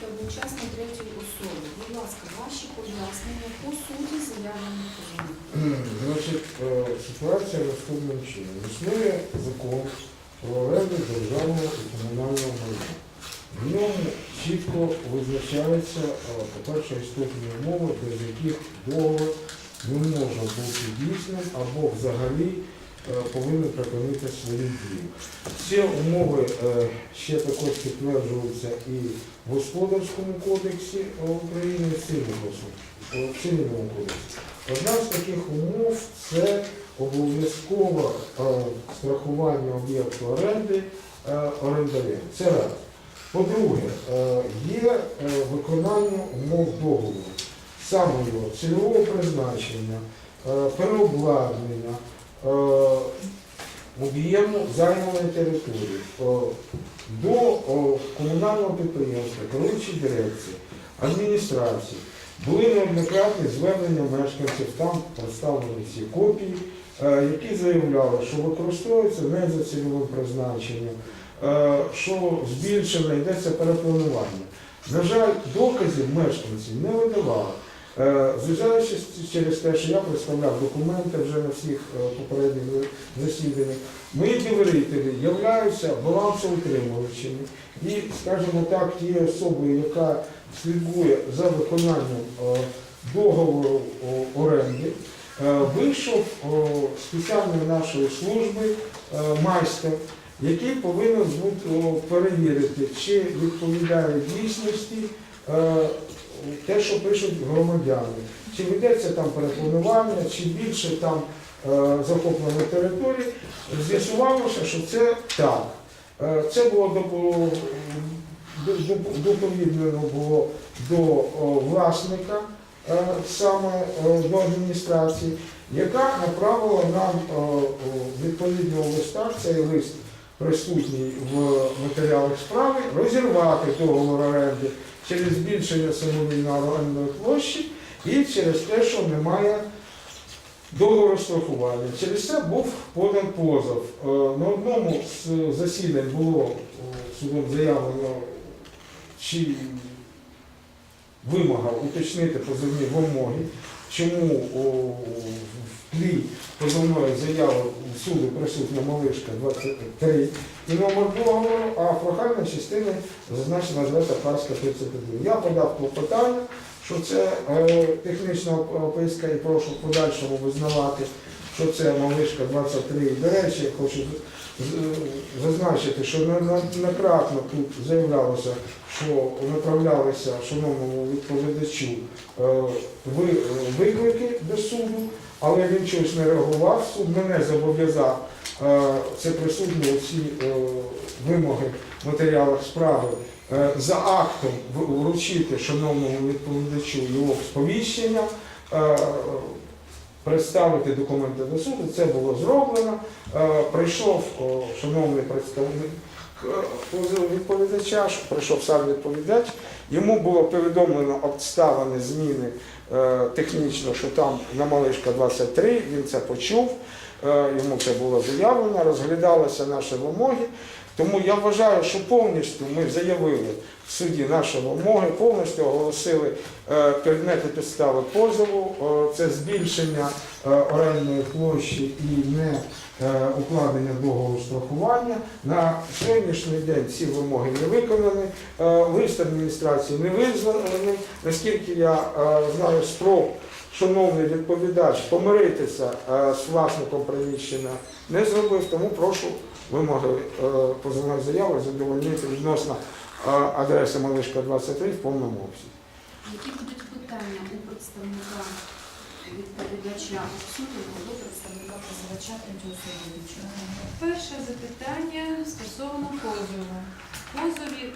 та одночасно третьої особи. Будь ласка, ваші пояснення по суті заявлених позовів. Значить, е, ситуація наступним чином. Існує закон про оренду державного і комунального майна. В ньому чітко визначається, е, по-перше, істотні умови, без яких договор не може бути дійсним або взагалі повинен припинити свою дію. Ці умови е, ще також підтверджуються і в Господарському кодексі е, України, і в Цивільному е, кодексі. Одна з таких умов це обов'язкове е, страхування об'єкту оренди е, орендарем. Це раз. По-друге, е, є е, виконання умов договору, саме його цільового призначення, е, переобладнання, е, об'єму займаної території. Е, До комунального підприємства, керуючої дирекції, адміністрації були неоднократні звернення мешканців, там представлені всі копії, е, які заявляли, що використовується не за цільовим призначенням, е, що збільшено йдеться перепланування. На жаль, доказів мешканці не видавали. Е, Зважаючи с- через те, що я представляв документи вже на всіх е, попередніх засіданнях, мої довірителі являються балансоутримувачами. І, скажімо так, тією особою, яка слідкує за виконанням е, договору оренди, вийшов о, спеціальної нашої служби майстер, який повинен перевірити, чи відповідає дійсності те, що пишуть громадяни, чи ведеться там перепланування, чи більше там е, захоплено території. З'ясувалося, що це так. Е, Це було допо- до- до- доповідно було до власника, е, саме до адміністрації, яка направила нам відповідного листа, цей лист присутній в матеріалах справи, розірвати договор оренди через збільшення самовільної орендної площі і через те, що немає договору страхування. Через це був подан позов. Е, На одному з засідань було судом заявлено, чи вимога уточнити позовні вимоги, чому в тлі позовної заяви суду присутня малишка 23 і номер договору, а в прохальній частині зазначена звета Карська 31. Я подав клопотання, що це е, технічна описка і прошу в подальшому визнавати, що це малишка 23. До речі, хочу з- з- зазначити, що неоднократно тут заявлялося, що направлялися шановному відповідачу е, виклики до суду, але він чогось не реагував. Суд мене зобов'язав е, це присутні всі е, вимоги в матеріалах справи за актом вручити шановному відповідачу його сповіщення, представити документи до суду. Це було зроблено. Е, Прийшов шановний представник е, відповідача, прийшов сам відповідач. Йому було повідомлено обставини зміни е, технічно, що там на малишка 23, він це почув, йому це було заявлено, розглядалися наші вимоги. Тому я вважаю, що повністю ми заявили в суді наші вимоги, повністю оголосили е, предмети підстави позову, Е, це збільшення е, орендної площі і не е, укладення договору страхування. На сьогоднішній день ці вимоги не виконані, Е, лист адміністрації не визволений. Наскільки я е, знаю, спроб шановний відповідач помиритися е, з власником приміщення не зробив, тому прошу вимоги е, позовної заяви задовольнити відносно е, адреси Малишка 23 в повному обсязі. Які будуть питання у представника відповідача суду до представника позивача третьої особи Перше запитання стосовно позову. Позові